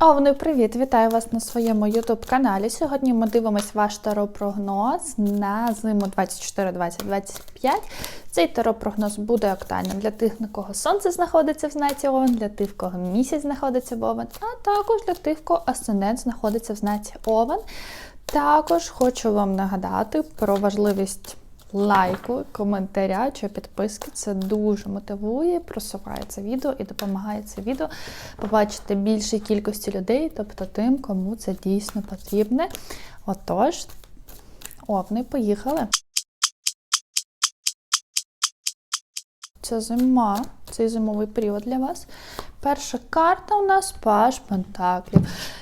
Овни, привіт! Вітаю вас на своєму youtube каналі. Сьогодні ми дивимось ваш таро-прогноз на зиму 24-20-25. Цей таро-прогноз буде актуальним для тих, на кого сонце знаходиться в знаці Овен, для тих, в кого місяць знаходиться в Овен, а також для тих, в кого асцендент знаходиться в знаці Овен. Також хочу вам нагадати про важливість лайку, коментаря чи підписки. Це дуже мотивує, просуває це відео і допомагає це відео побачити більшій кількості людей, тобто тим, кому це дійсно потрібне. Отож, овни, поїхали. Це зима, цей зимовий період для вас. Перша карта у нас Паш Пентаклів.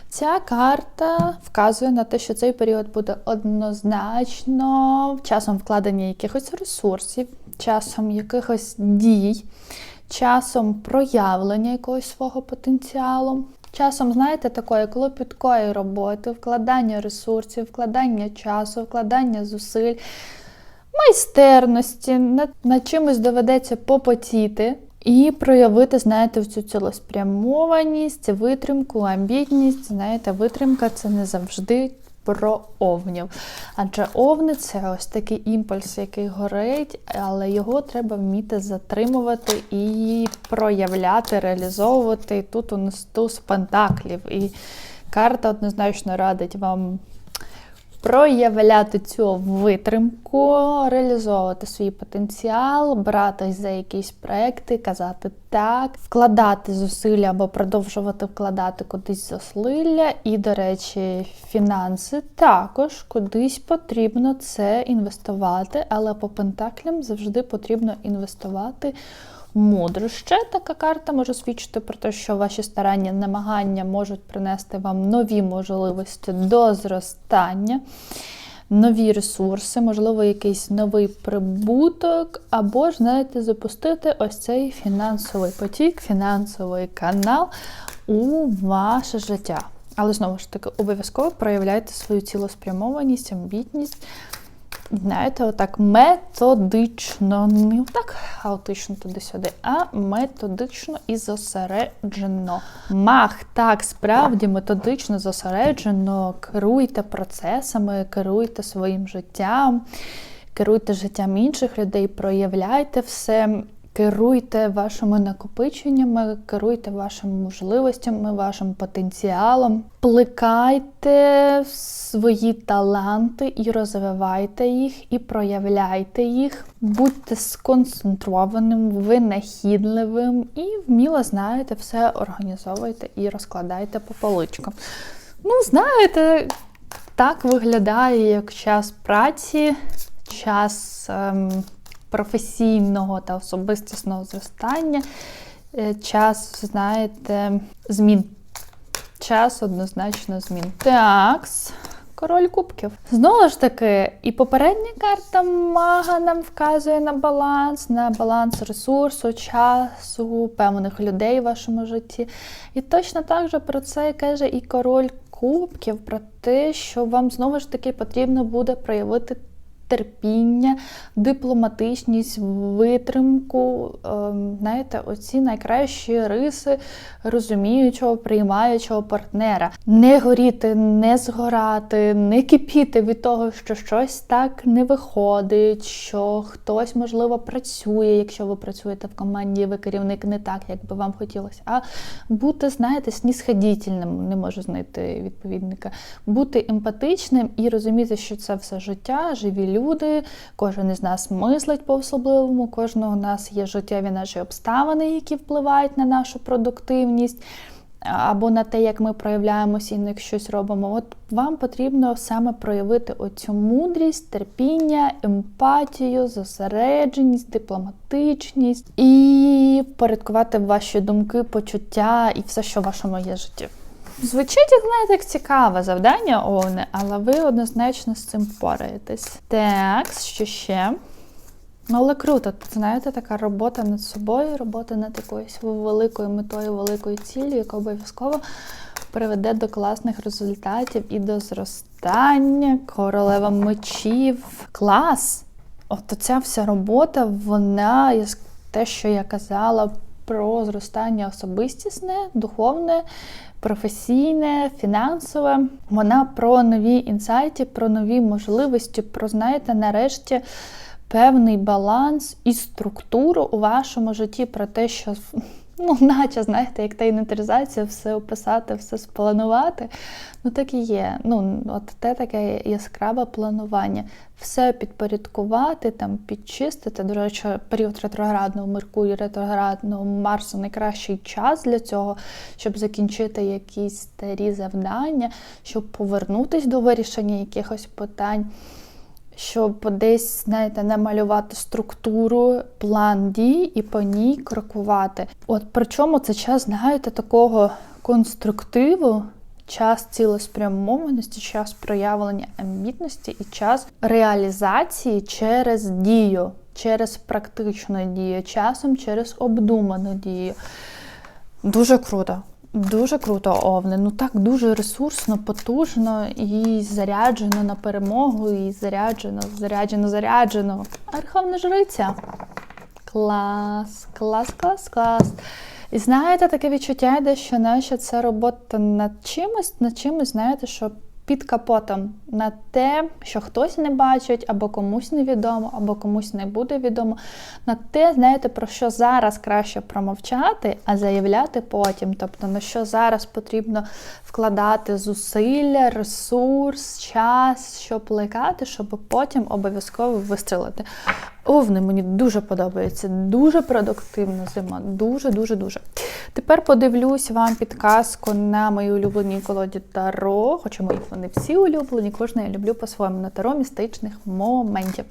Ця карта вказує на те, що цей період буде однозначно часом вкладення якихось ресурсів, часом якихось дій, часом проявлення якогось свого потенціалу. Часом, знаєте, такої клопіткої роботи, вкладання ресурсів, вкладання часу, вкладання зусиль, майстерності, над, над чимось доведеться попотіти. І проявити, знаєте, цю цілеспрямованість, витримку, амбітність. Знаєте, витримка це не завжди про овнів. Адже овни це ось такий імпульс, який горить, але його треба вміти затримувати і проявляти, реалізовувати. Тут у нас туз пентаклів. І карта однозначно радить вам проявляти цю витримку, реалізовувати свій потенціал, братись за якісь проекти, казати так, вкладати зусилля або продовжувати вкладати кудись зусилля. І, до речі, фінанси також кудись потрібно це інвестувати, але по пентаклям завжди потрібно інвестувати мудро. Ще така карта може свідчити про те, що ваші старання, намагання можуть принести вам нові можливості до зростання, нові ресурси, можливо, якийсь новий прибуток, або ж, знаєте, запустити ось цей фінансовий потік, фінансовий канал у ваше життя. Але знову ж таки, обов'язково проявляйте свою цілеспрямованість, амбітність. Знаєте, отак методично, не так хаотично туди-сюди, а методично і зосереджено. Мах, так, справді методично зосереджено. Керуйте процесами, керуйте своїм життям, керуйте життям інших людей, проявляйте все. Керуйте вашими накопиченнями, керуйте вашими можливостями, вашим потенціалом, плекайте свої таланти і розвивайте їх, і проявляйте їх, будьте сконцентрованим, винахідливим і вміло знаєте, все організовуйте і розкладайте по поличкам. Ну, знаєте, так виглядає як час праці, час. Ем, професійного та особистісного зростання. Е, час, знаєте, змін. Час однозначно змін. Такс. Король кубків. Знову ж таки, і попередня карта мага нам вказує на баланс, на баланс ресурсу, часу, певних людей в вашому житті. І точно так же про це каже і король кубків, про те, що вам знову ж таки потрібно буде проявити терпіння, дипломатичність, витримку, ем, знаєте, оці найкращі риси розуміючого, приймаючого партнера. Не горіти, не згорати, не кипіти від того, що щось так не виходить, що хтось, можливо, працює, якщо ви працюєте в команді, ви керівник не так, як би вам хотілося, а бути, знаєте, снісходітельним, не можу знайти відповідника, бути емпатичним і розуміти, що це все життя, живі люди, кожен із нас мислить по-особливому, кожного у нас є життєві наші обставини, які впливають на нашу продуктивність. Або на те, як ми проявляємося і на щось робимо. От вам потрібно саме проявити оцю мудрість, терпіння, емпатію, зосередженість, дипломатичність і порядкувати ваші думки, почуття і все, що в вашому є житті. Звучить, як знаєте, як цікаве завдання, Овне, але ви однозначно з цим впораєтесь. Так, що ще? Ну, але круто, знаєте, така робота над собою, робота над якоюсь великою метою, великою ціллю, яка обов'язково приведе до класних результатів і до зростання, королева мечів. Клас! От ця вся робота, вона, те, що я казала, про зростання особистісне, духовне, професійне, фінансове. Вона про нові інсайти, про нові можливості, про, знаєте, нарешті. Певний баланс і структуру у вашому житті про те, що ну, наче, знаєте, як та інвентаризація, все описати, все спланувати. Ну, так і є. Ну, от те таке яскраве планування. Все підпорядкувати, там, підчистити. До речі, період ретроградного Меркурію, ретроградного Марсу найкращий час для цього, щоб закінчити якісь старі завдання, щоб повернутися до вирішення якихось питань щоб десь, знаєте, намалювати структуру, план дій і по ній крокувати. От причому це час, знаєте, такого конструктиву. Час цілеспрямованості, час проявлення амбітності і час реалізації через дію, через практичну дію, часом через обдуману дію. Дуже круто. Дуже круто, Овне. Ну так дуже ресурсно, потужно і заряджено на перемогу, і заряджено, заряджено, заряджено. Верховна жриця. Клас, клас, клас, клас. І знаєте, таке відчуття йде, що наша це робота над чимось, над чимось, знаєте, що під капотом на те, що хтось не бачить, або комусь невідомо, або комусь не буде відомо, на те, знаєте, про що зараз краще промовчати, а заявляти потім. Тобто на що зараз потрібно вкладати зусилля, ресурс, час, щоб плекати, щоб потім обов'язково вистрілити. Овни мені дуже подобається, дуже продуктивна зима. Дуже-дуже дуже. Тепер подивлюсь вам підказку на мої улюблені колоді Таро, хоча мої вони всі улюблені, кожна я люблю по-своєму на таро містичних моментів.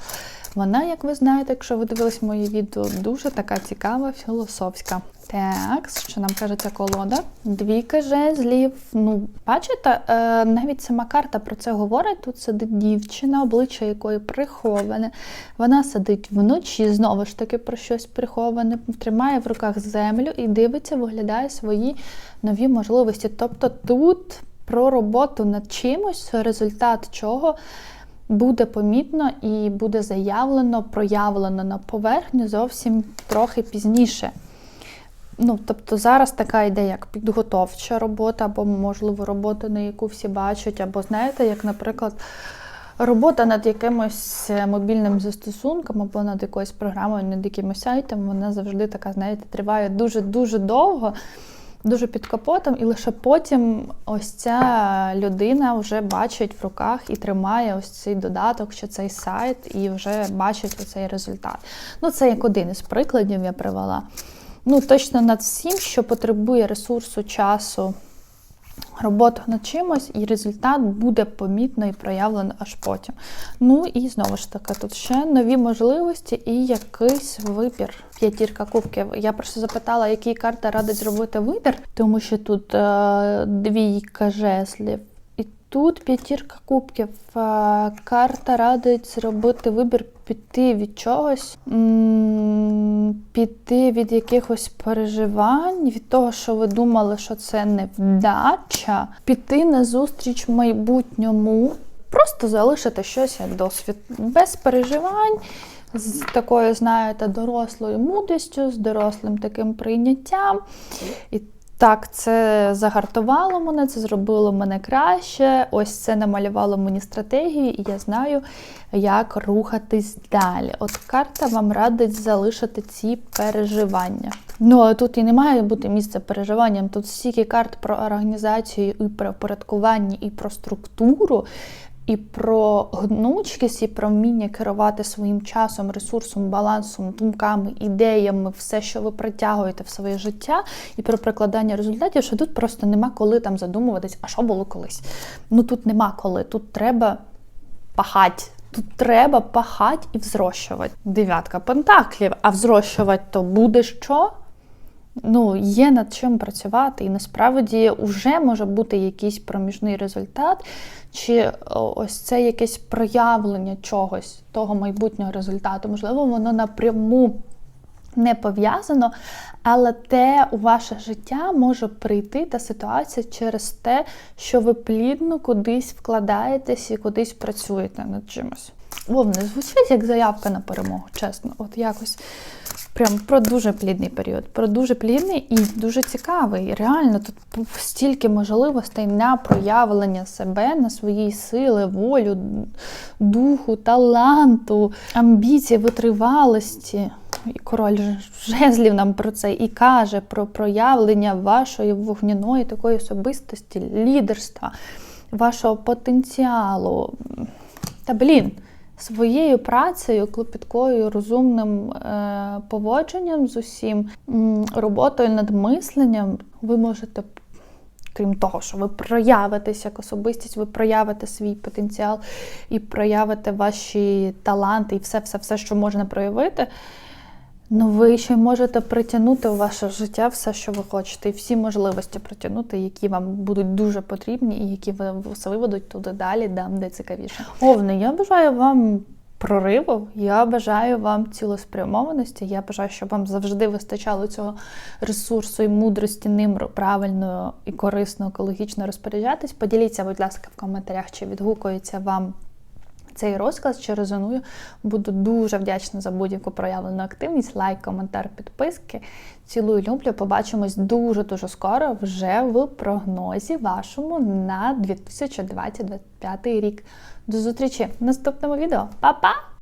Вона, як ви знаєте, якщо ви дивились моє відео, дуже така цікава, філософська. Так, що нам каже ця колода? Двійка жезлів. Ну, бачите, е, навіть сама карта про це говорить. Тут сидить дівчина, обличчя якої приховане. Вона сидить вночі, знову ж таки, про щось приховане, тримає в руках землю і дивиться, виглядає свої нові можливості. Тобто тут про роботу над чимось, результат чого буде помітно і буде заявлено, проявлено на поверхню зовсім трохи пізніше. Ну, Тобто зараз така йде як підготовча робота, або, можливо, робота, на яку всі бачать, або, знаєте, як, наприклад, робота над якимось мобільним застосунком, або над якоюсь програмою, над якимось сайтом, вона завжди така, знаєте, триває дуже-дуже довго дуже під капотом, і лише потім ось ця людина вже бачить в руках і тримає ось цей додаток чи цей сайт, і вже бачить оцей результат. Ну, це як один із прикладів я привела. Ну, точно над всім, що потребує ресурсу, часу роботу над чимось, і результат буде помітно і проявлено аж потім. Ну і знову ж таки, тут ще нові можливості і якийсь вибір. П'ятірка кубків. Я просто запитала, які карта радить зробити вибір, тому що тут е, двійка жезлів. Тут п'ятірка кубків. Карта радить зробити вибір, піти від чогось, піти від якихось переживань, від того, що ви думали, що це невдача, піти на зустріч майбутньому, просто залишити щось як досвід без переживань. З такою, знаєте, дорослою мудрістю, з дорослим таким прийняттям. І так, це загартувало мене, це зробило мене краще. Ось це намалювало мені стратегію, і я знаю, як рухатись далі. От карта вам радить залишити ці переживання. Ну, а тут і не має бути місця переживанням. Тут стільки карт про організацію, і про порядкування, і про структуру і про гнучкість, і про вміння керувати своїм часом, ресурсом, балансом, думками, ідеями, все, що ви притягуєте в своє життя, і про прикладання результатів, що тут просто нема коли там задумуватись, а що було колись. Ну тут нема коли, тут треба пахати. Тут треба пахати і взрощувати. Дев'ятка пентаклів, а взрощувати то буде що? Ну, є над чим працювати, і насправді вже може бути якийсь проміжний результат, чи ось це якесь проявлення чогось, того майбутнього результату. Можливо, воно напряму. Не пов'язано, але те у ваше життя може прийти та ситуація через те, що ви плідно кудись вкладаєтесь і кудись працюєте над чимось. Вовне, звучить як заявка на перемогу, чесно. От якось Прям про дуже плідний період, про дуже плідний і дуже цікавий. Реально, тут стільки можливостей на проявлення себе, на свої сили, волю, духу, таланту, амбіції, витривалості. І король жезлів нам про це і каже про проявлення вашої вогняної такої особистості, лідерства, вашого потенціалу. Та блін, своєю працею, клопіткою, розумним е, поводженням з усім, роботою над мисленням, ви можете. Крім того, що ви проявитесь як особистість, ви проявите свій потенціал і проявите ваші таланти і все-все-все, що можна проявити. Ну, ви ще й можете притягнути у ваше життя все, що ви хочете, і всі можливості притягнути, які вам будуть дуже потрібні, і які ви виведуть туди далі, там, де цікавіше. Овни, я бажаю вам прориву, я бажаю вам цілеспрямованості. Я бажаю, щоб вам завжди вистачало цього ресурсу і мудрості ним правильно і корисно, екологічно розпоряджатись. Поділіться, будь ласка, в коментарях, чи відгукується вам цей розклад, чи резонує. Буду дуже вдячна за будь-яку проявлену активність, лайк, коментар, підписки. Цілую, люблю. Побачимось дуже-дуже скоро вже в прогнозі вашому на 2025 рік. До зустрічі в наступному відео. Па-па!